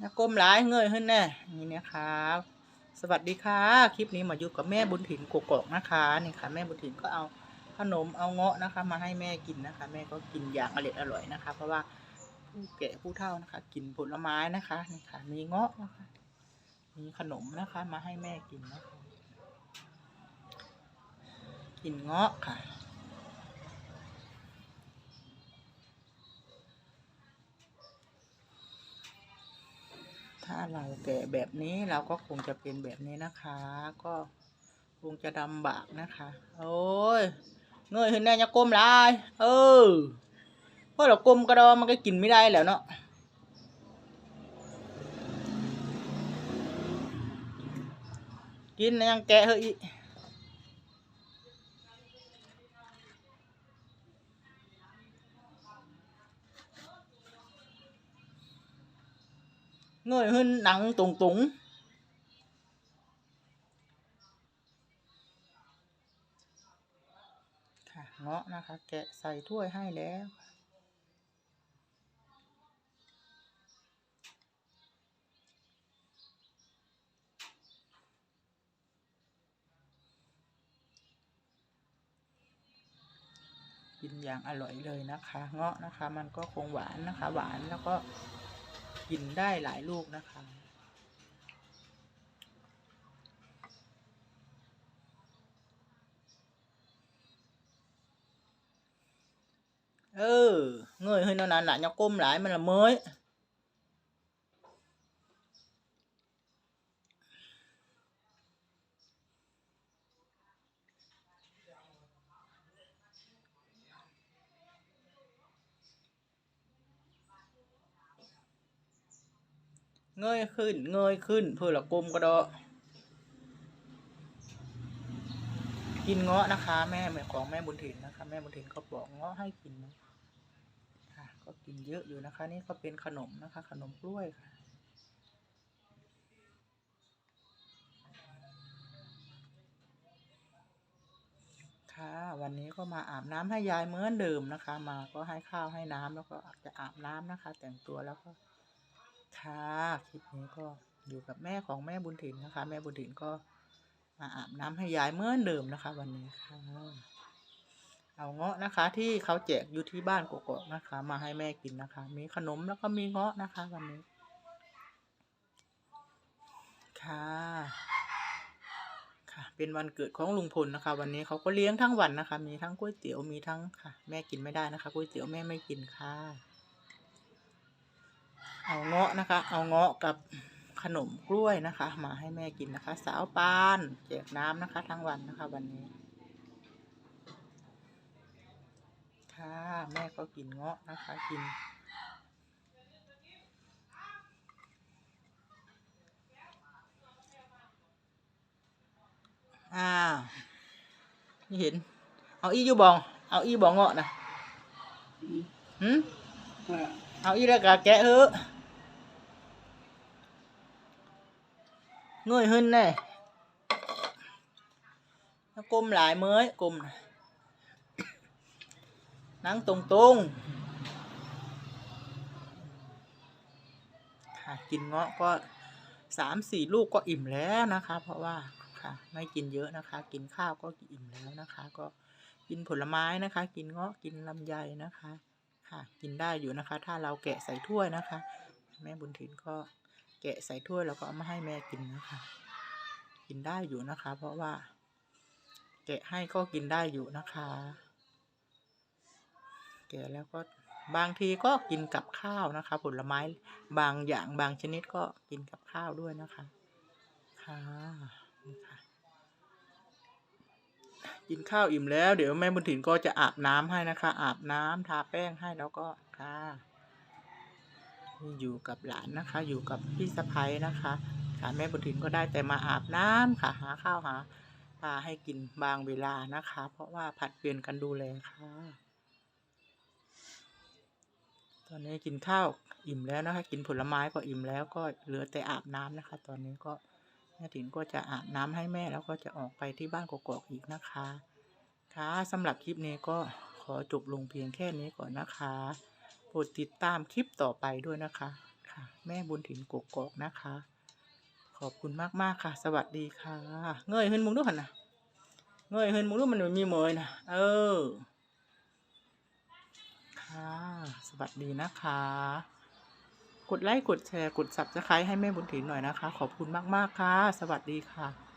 นะก้มร้ายเงยขึ้นแน่นี่นะครับสวัสดีค่ะ คลิปนี้มาอยู่กับแม่บุญถิ่นกกอกนะคะนี่ค่ะ แม่บุญถิ่นก็เอาขนมเอาเงาะนะคะ มาให้แม่กินนะคะ แม่ก็กินอย่างอร่อยอร่อยนะคะ เพราะว่าผู้แก่ผู้เฒ่านะคะ กินผลไม้นะคะนี่ค่ะ มีเงาะนะคะ มีขนมนะคะ มาให้แม่กินนะคะกินเงาะค่ะ ถ้าเราแก่แบบนี้เราก็คงจะเป็นแบบนี้นะคะ ก็คงจะลำบากนะคะ โอ้ยเงยขึ้นแน่จะก้มลายเออเพราะเราก้มกระดอมันก็กินไม่ได้แล้วเนาะกินยังแกะเฮ้ย เงยขึ้นหนังตุงตุงค่ะเงาะนะคะ แกะใส่ถ้วยให้แล้วกินอย่างอร่อยเลยนะคะ เงาะนะคะ มันก็คงหวานนะคะ หวานแล้วก็ กินได้หลายลูกนะคะ เออเงยขึ้นนั่นน่ะย่าก้มหลายมันละเมย เงยขึ้น เงยขึ้น เพื่อละกลมก็ดกินเงาะนะคะ แม่ของแม่บุญถิ่นนะคะ แม่บุญถิ่นเขาบอกเงาะให้กินนะค่ะก็กินเยอะอยู่นะคะ นี่ก็เป็นขนมนะคะ ขนมกล้วยค่ะค่ะวันนี้ก็มาอาบน้ำให้ยายเหมือนเดิมนะคะ มาก็ให้ข้าวให้น้ำแล้วก็จะอาบน้ำนะคะ แต่งตัวแล้วก็ ค่ะคลิปนี้ก็อยู่กับแม่ของแม่บุญถิ่นนะคะ แม่บุญถิ่นก็มาอาบน้ำให้ยายเมื่อนเดิมนะคะ วันนี้ค่ะเอาเงาะนะคะ ที่เขาแจกอยู่ที่บ้านกกอกนะคะ มาให้แม่กินนะคะ มีขนมแล้วก็มีเงาะนะคะ วันนี้ ค่ะ ค่ะ เป็นวันเกิดของลุงพลนะคะ วันนี้เขาก็เลี้ยงทั้งวันนะคะ มีทั้งก๋วยเตี๋ยวมีทั้งค่ะ แม่กินไม่ได้นะคะก๋วยเตี๋ยวแม่ไม่กินค่ะ เอาเงาะนะคะ เอาเงาะกับขนมกล้วยนะคะ มาให้แม่กินนะคะ สาวปานแจกน้ำนะคะ ทั้งวันนะคะ วันนี้ ค่ะแม่ก็กินเงาะนะคะ กินอ้าวนี่เห็น เอาอีอยู่บอง เอาอีบองเงาะนะหืมเอาอีแล้วก็แกะเฮ้อ เงยขึ้นแน่แล้วกลมหลายเม้ยกลมน่ะนั่งตรงตรงค่ะกินเงาะก็สามสี่ลูกก็อิ่มแล้วนะคะ เพราะว่าค่ะไม่กินเยอะนะคะ กินข้าวก็อิ่มแล้วนะคะ ก็กินผลไม้นะคะ กินเงาะกินลำไยนะคะ ค่ะ กินได้อยู่นะคะ ถ้าเราแกะใส่ถ้วยนะคะ แม่บุญถิ่นก็ แกะใส่ถ้วยแล้วก็เอามาให้แม่กินนะคะ กินได้อยู่นะคะ เพราะว่า แกะให้ก็กินได้อยู่นะคะ แกะแล้วก็บางทีก็กินกับข้าวนะคะ ผลไม้บางอย่างบางชนิดก็กินกับข้าวด้วยนะคะค่ะนี่ค่ะกินข้าวอิ่มแล้ว เดี๋ยวแม่บุญถิ่นก็จะอาบน้ำให้นะคะ อาบน้ำทาแป้งให้แล้วก็ค่ะ อยู่กับหลานนะคะ อยู่กับพี่สะพ้ยนะคะค่ะแม่บุญถิ่นก็ได้แต่มาอาบน้ำค่ะ หาข้าวหาปลาให้กินบางเวลานะคะ เพราะว่าผัดเปลี่ยนกันดูแลค่ะ ตอนนี้กินข้าวอิ่มแล้วนะคะ กินผลไม้ก็อิ่มแล้วก็เหลือแต่อาบน้ำนะคะ ตอนนี้ก็แม่ถิ่นก็จะอาบน้ำให้แม่แล้วก็จะออกไปที่บ้านกกอกอีกนะคะ ค่ะสำหรับคลิปนี้ก็ขอจบลงเพียงแค่นี้ก่อนนะคะ โปรดติดตามคลิปต่อไปด้วยนะคะค่ะ แม่บุญถิ่นกกอกนะคะ ขอบคุณมากๆค่ะ สวัสดีค่ะ เงยขึ้นมุงดูหันนะเงยขึ้นมุงดูมันมีเมยนะเออค่ะสวัสดีนะคะ กดไลค์กดแชร์กด subscribe ให้แม่บุญถิ่นหน่อยนะคะ ขอบคุณมากๆค่ะ สวัสดีค่ะ